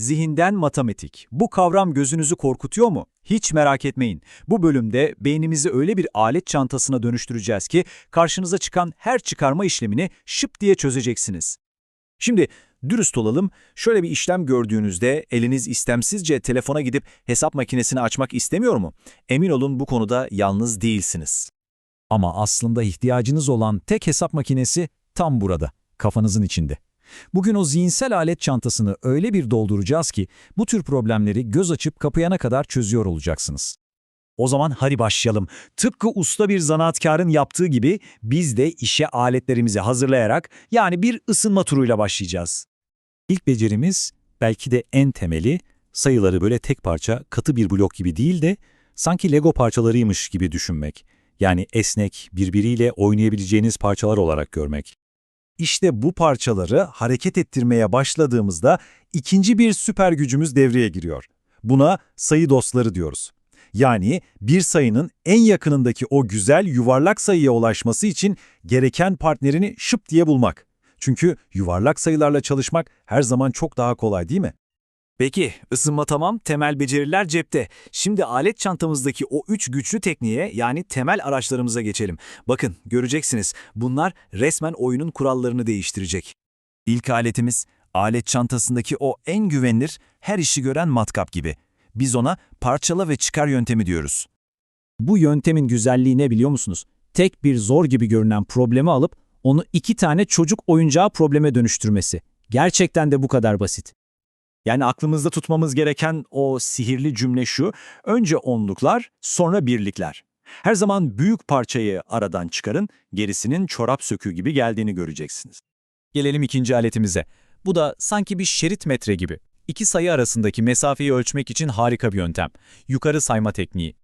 Zihinden matematik. Bu kavram gözünüzü korkutuyor mu? Hiç merak etmeyin. Bu bölümde beynimizi öyle bir alet çantasına dönüştüreceğiz ki karşınıza çıkan her çıkarma işlemini şıp diye çözeceksiniz. Şimdi dürüst olalım, şöyle bir işlem gördüğünüzde eliniz istemsizce telefona gidip hesap makinesini açmak istemiyor mu? Emin olun bu konuda yalnız değilsiniz. Ama aslında ihtiyacınız olan tek hesap makinesi tam burada, kafanızın içinde. Bugün o zihinsel alet çantasını öyle bir dolduracağız ki bu tür problemleri göz açıp kapayana kadar çözüyor olacaksınız. O zaman hadi başlayalım. Tıpkı usta bir zanaatkarın yaptığı gibi biz de işe aletlerimizi hazırlayarak yani bir ısınma turuyla başlayacağız. İlk becerimiz belki de en temeli sayıları böyle tek parça katı bir blok gibi değil de sanki Lego parçalarıymış gibi düşünmek. Yani esnek, birbiriyle oynayabileceğiniz parçalar olarak görmek. İşte bu parçaları hareket ettirmeye başladığımızda ikinci bir süper gücümüz devreye giriyor. Buna sayı dostları diyoruz. Yani bir sayının en yakınındaki o güzel yuvarlak sayıya ulaşması için gereken partnerini şıp diye bulmak. Çünkü yuvarlak sayılarla çalışmak her zaman çok daha kolay değil mi? Peki, ısınma tamam, temel beceriler cepte. Şimdi alet çantamızdaki o üç güçlü tekniğe yani temel araçlarımıza geçelim. Bakın, göreceksiniz bunlar resmen oyunun kurallarını değiştirecek. İlk aletimiz, alet çantasındaki o en güvenilir, her işi gören matkap gibi. Biz ona parçala ve çıkar yöntemi diyoruz. Bu yöntemin güzelliği ne biliyor musunuz? Tek bir zor gibi görünen problemi alıp onu iki tane çocuk oyuncağı probleme dönüştürmesi. Gerçekten de bu kadar basit. Yani aklımızda tutmamız gereken o sihirli cümle şu, önce onluklar, sonra birlikler. Her zaman büyük parçayı aradan çıkarın, gerisinin çorap söküğü gibi geldiğini göreceksiniz. Gelelim ikinci aletimize. Bu da sanki bir şerit metre gibi. İki sayı arasındaki mesafeyi ölçmek için harika bir yöntem. Yukarı sayma tekniği.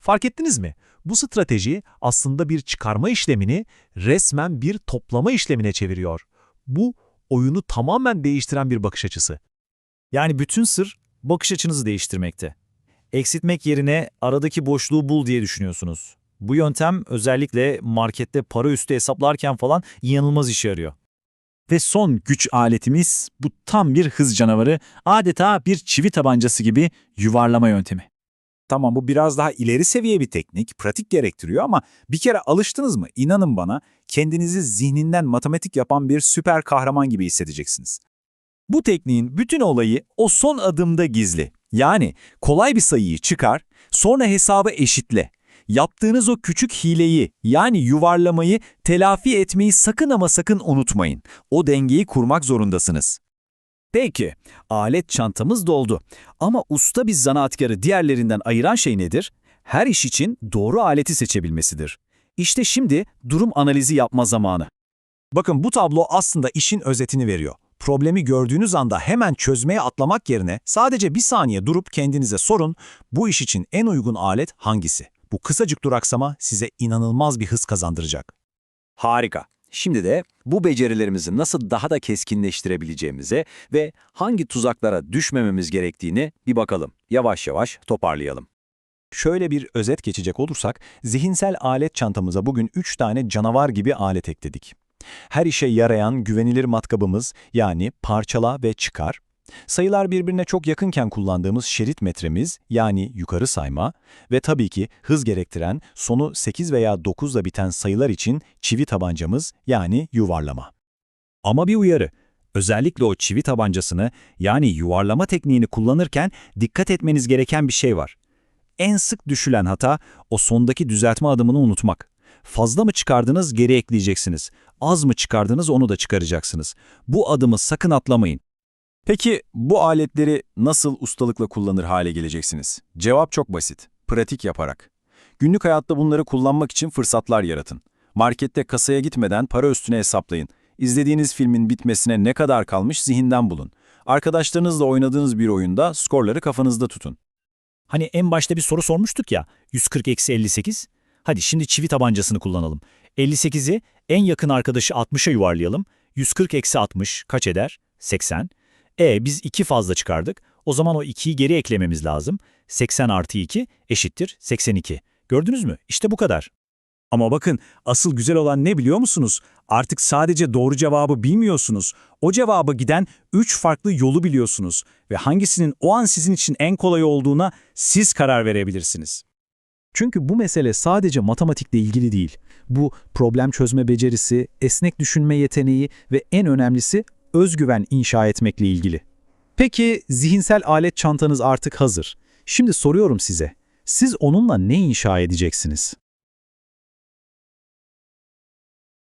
Fark ettiniz mi? Bu strateji aslında bir çıkarma işlemini resmen bir toplama işlemine çeviriyor. Bu oyunu tamamen değiştiren bir bakış açısı. Yani bütün sır bakış açınızı değiştirmekte. Eksiltmek yerine aradaki boşluğu bul diye düşünüyorsunuz. Bu yöntem özellikle markette para üstü hesaplarken falan inanılmaz işe yarıyor. Ve son güç aletimiz bu tam bir hız canavarı, adeta bir çivi tabancası gibi yuvarlama yöntemi. Tamam bu biraz daha ileri seviye bir teknik, pratik gerektiriyor ama bir kere alıştınız mı inanın bana kendinizi zihninden matematik yapan bir süper kahraman gibi hissedeceksiniz. Bu tekniğin bütün olayı o son adımda gizli. Yani kolay bir sayıyı çıkar, sonra hesabı eşitle. Yaptığınız o küçük hileyi yani yuvarlamayı telafi etmeyi sakın ama sakın unutmayın. O dengeyi kurmak zorundasınız. Peki, alet çantamız doldu. Ama usta bir zanaatkarı diğerlerinden ayıran şey nedir? Her iş için doğru aleti seçebilmesidir. İşte şimdi durum analizi yapma zamanı. Bakın bu tablo aslında işin özetini veriyor. Problemi gördüğünüz anda hemen çözmeye atlamak yerine sadece bir saniye durup kendinize sorun, bu iş için en uygun alet hangisi? Bu kısacık duraksama size inanılmaz bir hız kazandıracak. Harika. Şimdi de bu becerilerimizi nasıl daha da keskinleştirebileceğimize ve hangi tuzaklara düşmememiz gerektiğini bir bakalım. Yavaş yavaş toparlayalım. Şöyle bir özet geçecek olursak, zihinsel alet çantamıza bugün 3 tane canavar gibi alet ekledik. Her işe yarayan güvenilir matkabımız yani parçala ve çıkar, sayılar birbirine çok yakınken kullandığımız şerit metremiz yani yukarı sayma ve tabii ki hız gerektiren sonu 8 veya 9 ile biten sayılar için çivi tabancamız yani yuvarlama. Ama bir uyarı, özellikle o çivi tabancasını yani yuvarlama tekniğini kullanırken dikkat etmeniz gereken bir şey var. En sık düşülen hata o sondaki düzeltme adımını unutmak. Fazla mı çıkardınız geri ekleyeceksiniz. Az mı çıkardınız onu da çıkaracaksınız. Bu adımı sakın atlamayın. Peki bu aletleri nasıl ustalıkla kullanır hale geleceksiniz? Cevap çok basit. Pratik yaparak. Günlük hayatta bunları kullanmak için fırsatlar yaratın. Markette kasaya gitmeden para üstüne hesaplayın. İzlediğiniz filmin bitmesine ne kadar kalmış zihinden bulun. Arkadaşlarınızla oynadığınız bir oyunda skorları kafanızda tutun. Hani en başta bir soru sormuştuk ya, 140 eksi 58. Hadi şimdi çivi tabancasını kullanalım. 58'i en yakın arkadaşı 60'a yuvarlayalım. 140 eksi 60 kaç eder? 80. E biz 2 fazla çıkardık. O zaman o 2'yi geri eklememiz lazım. 80 artı 2 eşittir 82. Gördünüz mü? İşte bu kadar. Ama bakın asıl güzel olan ne biliyor musunuz? Artık sadece doğru cevabı bilmiyorsunuz. O cevaba giden 3 farklı yolu biliyorsunuz ve hangisinin o an sizin için en kolay olduğuna siz karar verebilirsiniz. Çünkü bu mesele sadece matematikle ilgili değil. Bu problem çözme becerisi, esnek düşünme yeteneği ve en önemlisi özgüven inşa etmekle ilgili. Peki zihinsel alet çantanız artık hazır. Şimdi soruyorum size. Siz onunla ne inşa edeceksiniz?